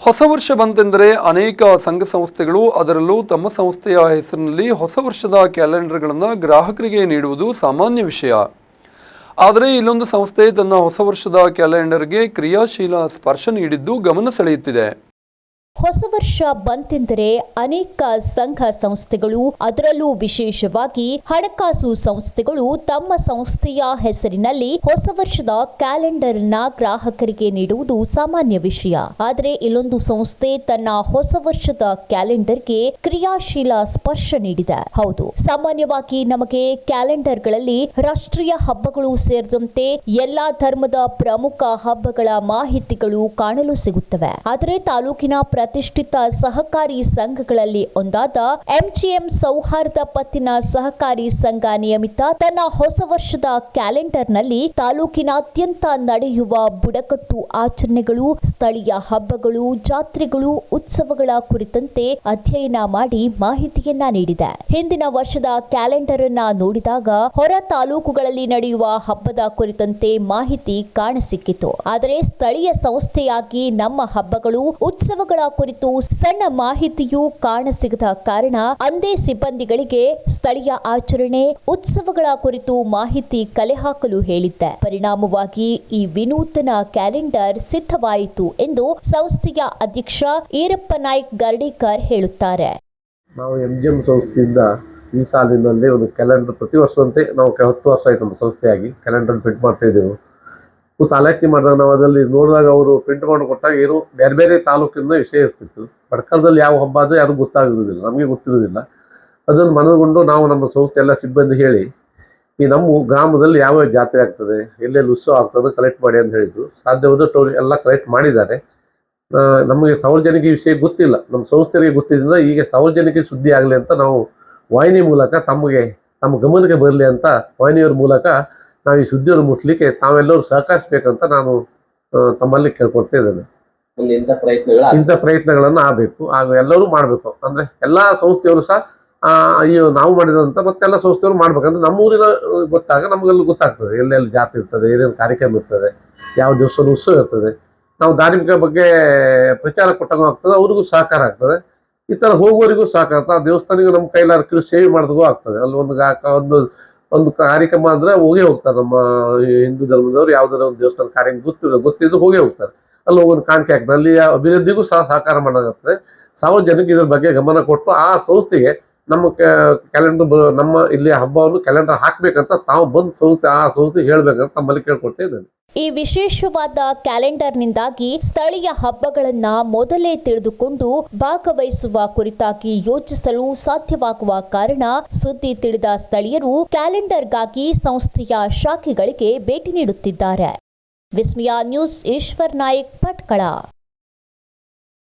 ಹೊಸ ವರ್ಷ ಬಂತೆಂದರೆ ಅನೇಕ ಸಂಘ ಸಂಸ್ಥೆಗಳು ಅದರಲ್ಲೂ ತಮ್ಮ ಸಂಸ್ಥೆಯ ಹೆಸರಿನಲ್ಲಿ ಹೊಸ ವರ್ಷದ ಕ್ಯಾಲೆಂಡರ್ಗಳನ್ನು ಗ್ರಾಹಕರಿಗೆ ನೀಡುವುದು ಸಾಮಾನ್ಯ ವಿಷಯ. ಆದರೆ ಇಲ್ಲೊಂದು ಸಂಸ್ಥೆ ತನ್ನ ಹೊಸ ವರ್ಷದ ಕ್ಯಾಲೆಂಡರ್ಗೆ ಕ್ರಿಯಾಶೀಲ ಸ್ಪರ್ಶ ನೀಡಿದ್ದು ಗಮನ ಸೆಳೆಯುತ್ತಿದೆ. ಹೊಸ ವರ್ಷ ಬಂತೆಂದರೆ ಅನೇಕ ಸಂಘ ಸಂಸ್ಥೆಗಳು, ಅದರಲ್ಲೂ ವಿಶೇಷವಾಗಿ ಹಣಕಾಸು ಸಂಸ್ಥೆಗಳು ತಮ್ಮ ಸಂಸ್ಥೆಯ ಹೆಸರಿನಲ್ಲಿ ಹೊಸ ವರ್ಷದ ಕ್ಯಾಲೆಂಡರ್ನ ಗ್ರಾಹಕರಿಗೆ ನೀಡುವುದು ಸಾಮಾನ್ಯ ವಿಷಯ. ಆದರೆ ಇಲ್ಲೊಂದು ಸಂಸ್ಥೆ ತನ್ನ ಹೊಸ ವರ್ಷದ ಕ್ಯಾಲೆಂಡರ್ಗೆ ಕ್ರಿಯಾಶೀಲ ಸ್ಪರ್ಶ ನೀಡಿದೆ. ಹೌದು, ಸಾಮಾನ್ಯವಾಗಿ ನಮಗೆ ಕ್ಯಾಲೆಂಡರ್ಗಳಲ್ಲಿ ರಾಷ್ಟ್ರೀಯ ಹಬ್ಬಗಳು ಸೇರಿದಂತೆ ಎಲ್ಲಾ ಧರ್ಮದ ಪ್ರಮುಖ ಹಬ್ಬಗಳ ಮಾಹಿತಿಗಳು ಕಾಣಲು ಸಿಗುತ್ತವೆ. ಆದರೆ ತಾಲೂಕಿನ ಪ್ರತಿಷ್ಠಿತ ಸಹಕಾರಿ ಸಂಘಗಳಲ್ಲಿ ಒಂದಾದ ಎಂಜಿಎಂ ಸೌಹಾರ್ದ ಪತ್ತಿನ ಸಹಕಾರಿ ಸಂಘ ನಿಯಮಿತ ತನ್ನ ಹೊಸ ವರ್ಷದ ಕ್ಯಾಲೆಂಡರ್ನಲ್ಲಿ ತಾಲೂಕಿನಾದ್ಯಂತ ನಡೆಯುವ ಬುಡಕಟ್ಟು ಆಚರಣೆಗಳು, ಸ್ಥಳೀಯ ಹಬ್ಬಗಳು, ಜಾತ್ರೆಗಳು, ಉತ್ಸವಗಳ ಕುರಿತಂತೆ ಅಧ್ಯಯನ ಮಾಡಿ ಮಾಹಿತಿಯನ್ನ ನೀಡಿದೆ. ಹಿಂದಿನ ವರ್ಷದ ಕ್ಯಾಲೆಂಡರ್ ಅನ್ನ ನೋಡಿದಾಗ ಹೊರ ತಾಲೂಕುಗಳಲ್ಲಿ ನಡೆಯುವ ಹಬ್ಬದ ಕುರಿತಂತೆ ಮಾಹಿತಿ ಕಾಣಸಿಕ್ಕಿತು. ಆದರೆ ಸ್ಥಳೀಯ ಸಂಸ್ಥೆಯಾಗಿ ನಮ್ಮ ಹಬ್ಬಗಳು, ಉತ್ಸವಗಳ ಕುರಿತು ಸಣ್ಣ ಮಾಹಿತಿಯೂ ಕಾಣಸಿಗದ ಕಾರಣ ಅಂದೇ ಸಿಬ್ಬಂದಿಗಳಿಗೆ ಸ್ಥಳೀಯ ಆಚರಣೆ, ಉತ್ಸವಗಳ ಕುರಿತು ಮಾಹಿತಿ ಕಲೆ ಹಾಕಲು ಹೇಳಿದ್ದೆ. ಪರಿಣಾಮವಾಗಿ ಈ ವಿನೂತನ ಕ್ಯಾಲೆಂಡರ್ ಸಿದ್ಧವಾಯಿತು ಎಂದು ಸಂಸ್ಥೆಯ ಅಧ್ಯಕ್ಷ ಈರಪ್ಪ ನಾಯ್ಕ್ ಗರ್ಡೀಕರ್ ಹೇಳುತ್ತಾರೆ. ನಾವು ಎಂ ಜಿ ಎಂ ಸಂಸ್ಥೆಯಿಂದ ಈ ಸಾಲಿನಲ್ಲಿ ಒಂದು ಕ್ಯಾಲೆಂಡರ್ ಪ್ರತಿ ವರ್ಷದಂತೆ ನಾವು ಹತ್ತು ವರ್ಷ ಆಯ್ತು ಸಂಸ್ಥೆಯಾಗಿ ಕ್ಯಾಲೆಂಡರ್ ಪ್ರಿಂಟ್ ಮಾಡ್ತಾ ಇದ್ದೆವು. ಮತ್ತು ತಾಲೂಕಿ ಮಾಡಿದಾಗ ನಾವು ಅದರಲ್ಲಿ ನೋಡಿದಾಗ ಅವರು ಪ್ರಿಂಟ್ ಮಾಡಿ ಕೊಟ್ಟಾಗ ಏನು ಬೇರೆ ಬೇರೆ ತಾಲೂಕಿಂದ ವಿಷಯ ಇರ್ತಿತ್ತು. ಬಡ್ಕಲ್ದಲ್ಲಿ ಯಾವ ಹಬ್ಬ ಅದು ಯಾರು ಗೊತ್ತಾಗಿರೋದಿಲ್ಲ ನಮಗೆ ಗೊತ್ತಿರೋದಿಲ್ಲ ಅದನ್ನು ಮನಗೊಂಡು ನಾವು ನಮ್ಮ ಸಂಸ್ಥೆ ಎಲ್ಲ ಸಿಬ್ಬಂದಿ ಹೇಳಿ, ಈ ನಮ್ಮ ಗ್ರಾಮದಲ್ಲಿ ಯಾವ ಜಾತ್ರೆ ಆಗ್ತದೆ, ಎಲ್ಲೆಲ್ಲಿ ಉತ್ಸವ ಆಗ್ತದೆ ಕಲೆಕ್ಟ್ ಮಾಡಿ ಅಂತ ಹೇಳಿದ್ರು. ಸಾಧ್ಯವಾದ ಟೋರಿ ಎಲ್ಲ ಕಲೆಕ್ಟ್ ಮಾಡಿದ್ದಾರೆ. ನಮಗೆ ಸಾರ್ವಜನಿಕ ವಿಷಯ ಗೊತ್ತಿಲ್ಲ. ನಮ್ಮ ಸಂಸ್ಥೆಗೆ ಗೊತ್ತಿದ್ದರಿಂದ ಈಗ ಸಾರ್ವಜನಿಕ ಸುದ್ದಿ ಆಗಲಿ ಅಂತ ನಾವು ವಾಹಿನಿ ಮೂಲಕ ತಮಗೆ, ತಮ್ಮ ಗಮನಕ್ಕೆ ಬರಲಿ ಅಂತ ವಾಹಿನಿಯವ್ರ ಮೂಲಕ ನಾವು ಈ ಸುದ್ದಿಯನ್ನು ಮುಟ್ಲಿಕ್ಕೆ ತಾವೆಲ್ಲರೂ ಸಹಕರಿಸಬೇಕಂತ ನಾನು ತಮ್ಮಲ್ಲಿ ಕೇಳ್ಕೊಡ್ತಾ ಇದ್ದೇನೆ. ಇಂಥ ಪ್ರಯತ್ನಗಳು. ಇಂಥ ಪ್ರಯತ್ನಗಳನ್ನು ಆಗಬೇಕು. ಹಾಗೂ ಎಲ್ಲರೂ ಮಾಡಬೇಕು. ಅಂದರೆ ಎಲ್ಲ ಸಂಸ್ಥೆಯವರು ಸಹ ಅಯ್ಯೋ ನಾವು ಮಾಡಿದಂತ ಮತ್ತೆಲ್ಲ ಸಂಸ್ಥೆಯವರು ಮಾಡ್ಬೇಕಂದ್ರೆ ನಮ್ಮ ಊರಿನ ಗೊತ್ತಾಗ ನಮಗೆಲ್ಲ ಗೊತ್ತಾಗ್ತದೆ. ಎಲ್ಲೆಲ್ಲಿ ಜಾತಿ ಇರ್ತದೆ ಏನೇನು ಕಾರ್ಯಕ್ರಮ ಇರ್ತದೆ ಯಾವ ದಿವಸ ಉತ್ಸವ ಇರ್ತದೆ. ನಾವು ಧಾರ್ಮಿಕ ಬಗ್ಗೆ ಪ್ರಚಾರ ಕೊಟ್ಟಂಗೂ ಆಗ್ತದೆ ಅವ್ರಿಗೂ ಸಹಕಾರ ಆಗ್ತದೆ. ಈ ಥರ ಹೋಗುವವರಿಗೂ ಸಹಕಾರ ಆಗ್ತದೆ. ಆ ದೇವಸ್ಥಾನಿಗೂ ನಮ್ಮ ಕೈಲಾದ ಸೇವೆ ಮಾಡಿದ್ಗೂ ಆಗ್ತದೆ. ಅಲ್ಲಿ ಒಂದು ಒಂದು ಒಂದು ಕಾರ್ಯಕ್ರಮ ಅಂದ್ರೆ ಹೋಗೇ ಹೋಗ್ತಾರೆ. ನಮ್ಮ ಹಿಂದೂ ಧರ್ಮದವರು ಯಾವ್ದಾರ ಒಂದು ದೇವಸ್ಥಾನ ಕಾರ್ಯ ಗೊತ್ತಿದೆ ಗೊತ್ತಿದ್ದು ಹೋಗೇ ಹೋಗ್ತಾರೆ. ಅಲ್ಲಿ ಹೋಗೋದು ಕಾಣಿಕೆ ಆಗ್ತದೆ. ಅಲ್ಲಿ ಅಭಿವೃದ್ಧಿಗೂ ಸಹ ಸಹಕಾರ ಮಾಡಾಗುತ್ತೆ. ಸಾರ್ವಜನಿಕ ಇದ್ರ ಬಗ್ಗೆ ಗಮನ ಕೊಟ್ಟು ಆ ಸಂಸ್ಥೆಗೆ ನಮ್ಮ ಕ್ಯಾಲೆಂಡರ್ ನಮ್ಮ ಇಲ್ಲಿ ಹಬ್ಬವನ್ನು ಕ್ಯಾಲೆಂಡರ್ ಹಾಕ್ಬೇಕಂತ ತಾವು ಬಂದು ಸಂಸ್ಥೆ ಆ ಸಂಸ್ಥೆ ಹೇಳ್ಬೇಕಂತ ತಮ್ಮಲ್ಲಿ ಕೇಳ್ಕೊಡ್ತಾ ಇದ್ದೇನೆ. ಈ ವಿಶೇಷವಾದ ಕ್ಯಾಲೆಂಡರ್ನಿಂದಾಗಿ ಸ್ಥಳೀಯ ಹಬ್ಬಗಳನ್ನ ಮೊದಲೇ ತಿಳಿದುಕೊಂಡು ಭಾಗವಹಿಸುವ ಕುರಿತಾಗಿ ಯೋಚಿಸಲು ಸಾಧ್ಯವಾಗುವ ಕಾರಣ ಸುದ್ದಿ ತಿಳಿದ ಸ್ಥಳೀಯರು ಕ್ಯಾಲೆಂಡರ್ಗಾಗಿ ಸಂಸ್ಥೆಯ ಶಾಖೆಗಳಿಗೆ ಭೇಟಿ ನೀಡುತ್ತಿದ್ದಾರೆ. ವಿಸ್ಮಯ ನ್ಯೂಸ್, ಈಶ್ವರ್ ನಾಯಕ್, ಭಟ್ಕಳ.